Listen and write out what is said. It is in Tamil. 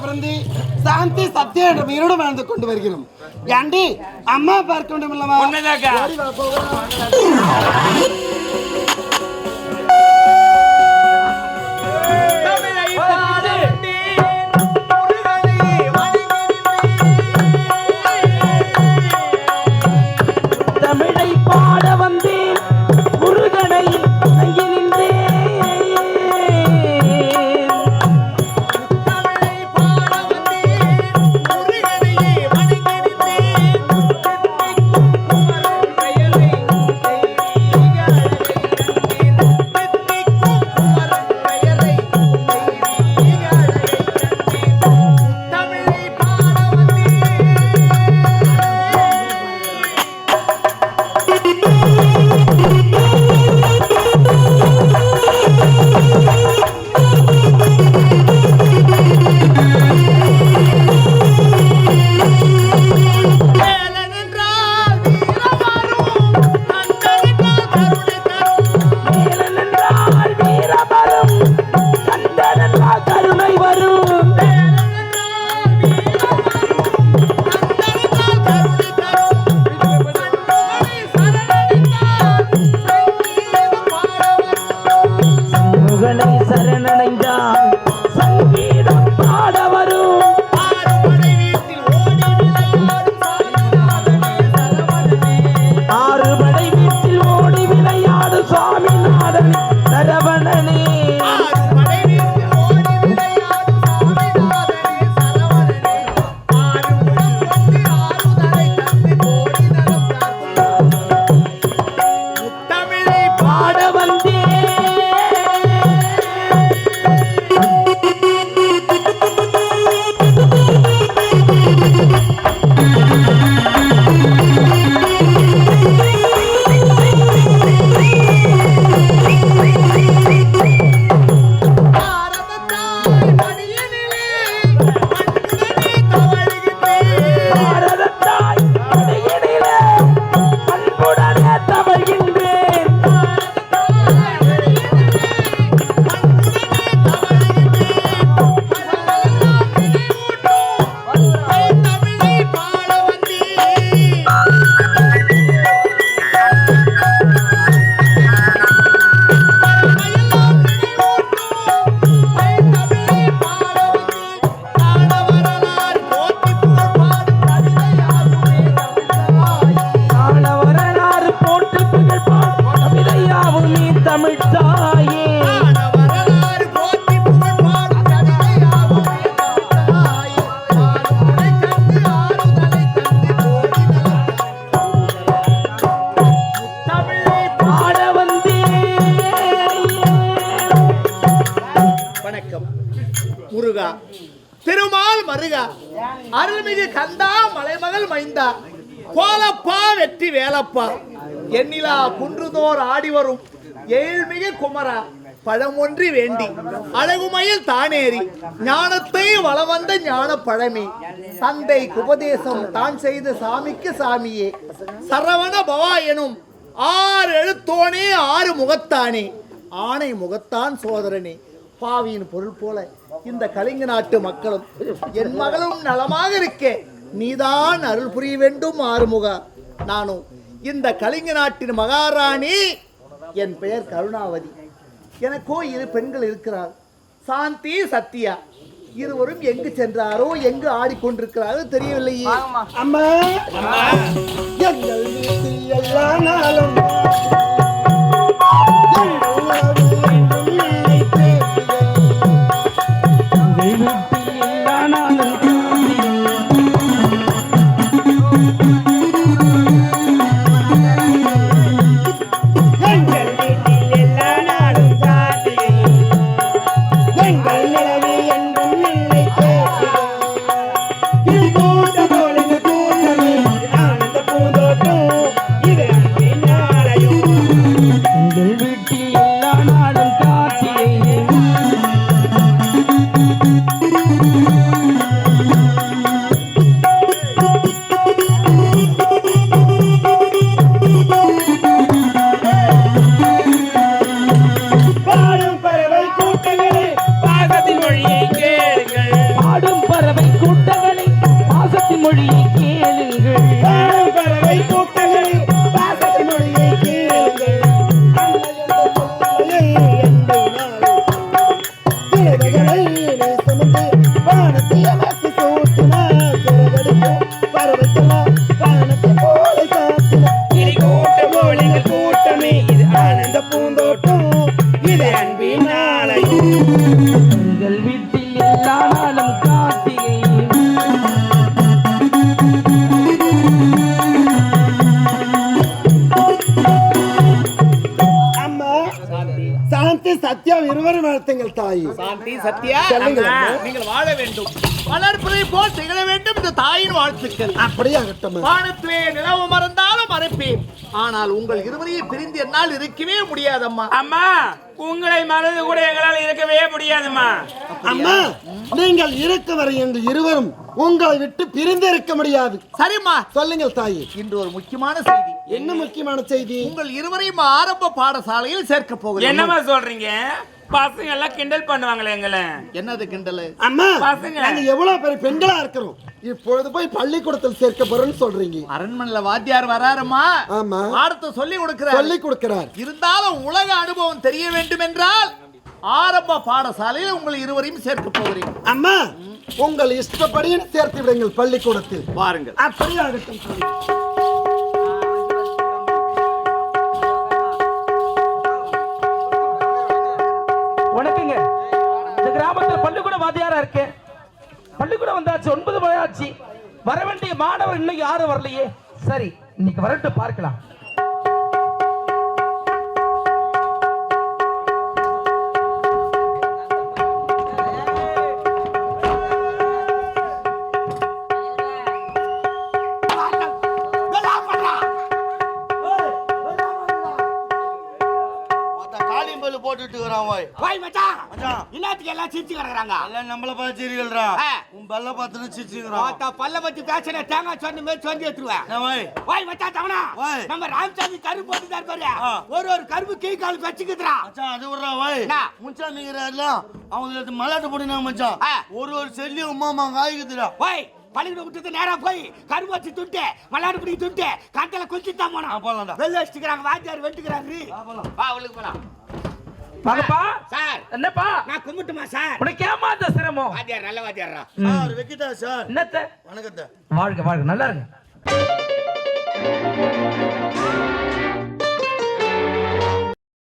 பிறந்து சாந்தி சத்தியம் இருடம் வாழ்ந்து கொண்டு வருகிறோம். ஏண்டி அம்மா பார்க்க வேண்டும் இல்லமா தமிழை பாட வந்த சரணனை சரணடைந்தான் வணக்கம். முருகா. திருமால் மருகா. அருள்மிகு கந்தா மலைமகள் மைந்தா. கோலப்பா வெற்றி வேலப்பா. எண்ணிலா குன்றுதோர் ஆடி வரும். ஏழ்மிக குமரா பழமொன்றி வேண்டி. அழகுமையில் தானேறி ஞானத்தை வளம் வந்த ஞான பழமே தந்தை உபதேசம் தான் செய்த சாமிக்கு சாமியே. சரவண பவா எனும் ஆறு எழுத்தோனே ஆறு முகத்தானே. ஆணை முகத்தான் சோதரனே. பாவியின் பொருள் போல இந்த கலிங்க நாட்டு மக்களும் என் மகளும் நலமாக இருக்க. நீதான் அருள் புரிய வேண்டும் ஆறுமுக. நானும் இந்த கலிங்க நாட்டின் மகாராணி என் பெயர் கருணாவதி. எனக்கோ இரு பெண்கள் இருக்கிறார். சாந்தி சத்யா. இருவரும் எங்கு சென்றாரோ எங்கு ஆடிக்கொண்டிருக்கிறாரோ தெரியவில்லையே. அம்மா. எங்கள் வீட்டில் எல்லா நாளும். மொழி தாய். சாந்தி சத்யா. நீங்கள் வாழ வேண்டும். வளர்ப்பதை போல் திகழ வேண்டும் இந்த தாயின் வாழ்த்துக்கள். அப்படியே ஆகட்டும் வானத்திலே நிலவு மறந்தாலும் மறைப்பேன். ஆனால் உங்கள் இருவரையும் பிரிந்து என்னால் இருக்கவே முடியாதம்மா. அம்மா உங்களை மனது கூட எங்களால் இருக்கவே முடியாதும்மா. அம்மா நீங்கள் இருக்க வரை எங்கள் இருவரும் உங்களை விட்டு பிரிந்து இருக்க முடியாது. சரிம்மா. சொல்லுங்கள் தாயி. இன்று ஒரு முக்கியமான செய்தி. என்ன முக்கியமான செய்தி? உங்கள் இருவரையும் ஆரம்ப பாடசாலையில் சேர்க்க போகிறேன். என்னம்மா சொல்றீங்க? பசங்க எல்லாம் கிண்டல் பண்ணுவாங்களே எங்களை. என்னது கிண்டலு? அம்மா பசங்க. நாங்க எவ்வளவு பெரிய பெண்களா இருக்கிறோம். இப்பொழுது போய் பள்ளிக்கூடத்தில் சேர்க்க போறோம்னு சொல்றீங்க. அரண்மனையில வாத்தியார் வராருமா? ஆமா. பாடத்தை சொல்லி கொடுக்கிறார். சொல்லி கொடுக்கிறார். இருந்தாலும் உலக அனுபவம் தெரிய வேண்டும் என்றால் ஆரம்ப பாடசாலையில் உங்கள் இருவரையும் சேர்க்க போகிறேன். அம்மா உங்கள் இஷ்டப்படியே சேர்த்து விடுங்கள் பள்ளிக்கூடத்தில். பாருங்கள். அப்படியே ஆகட்டும். வந்தாச்சு ஒன்பது மணி ஆச்சு. வர வேண்டிய மாணவர் இன்னும் யாரும் வரலையே. சரி இன்னைக்கு வரட்டு பார்க்கலாம். இன்னத்துக்கு எல்லாம் சிரிச்சு கிடக்குறாங்க? எல்லாம் நம்மள பார்த்து. உன் பல்ல பார்த்துன்னு சிரிச்சுக்கிறான் பார்த்தா பல்ல பத்தி பேசுன தேங்காய் சொன்ன மாதிரி சொல்லி எடுத்துருவேன் வாய்? மச்சான் தவணா. வாய். நம்ம ராமசாமி கரும்பு போட்டு தான் பாரு. ஆ. ஒரு ஒரு கரும்பு கீ கால் வச்சுக்குதுறான் மச்சான் அது விட்றா ஓய் என்ன? முன்சாமி இருக்கிறாருலாம் அவங்க மச்சான். ஆ. ஒரு ஒரு செல்லியும் உமாமா காய்க்குதுடா போய் பள்ளிக்கூடம் விட்டுட்டு நேரா போய் கரும்பு வச்சு துட்டு மல்லாடு பிடி துட்டு காட்டில குளிச்சு தான் போனோம் ஆ, போலாம்டா. வெளில வச்சுக்கிறாங்க வாத்தியார் வெட்டுக்கிறாரு. வா உள்ளுக்கு போலாம். வாங்கப்பா. சார். என்னப்பா? நான் கும்பிட்டுமா சார்? உனக்கு ஏமாந்த சிரமம்? வாத்தியார் நல்ல வாத்தியாரா சார் வைக்கிட்டா சார்? என்னத்த? வணக்கத்தை. வாழ்க வாழ்க. நல்லா இருங்க.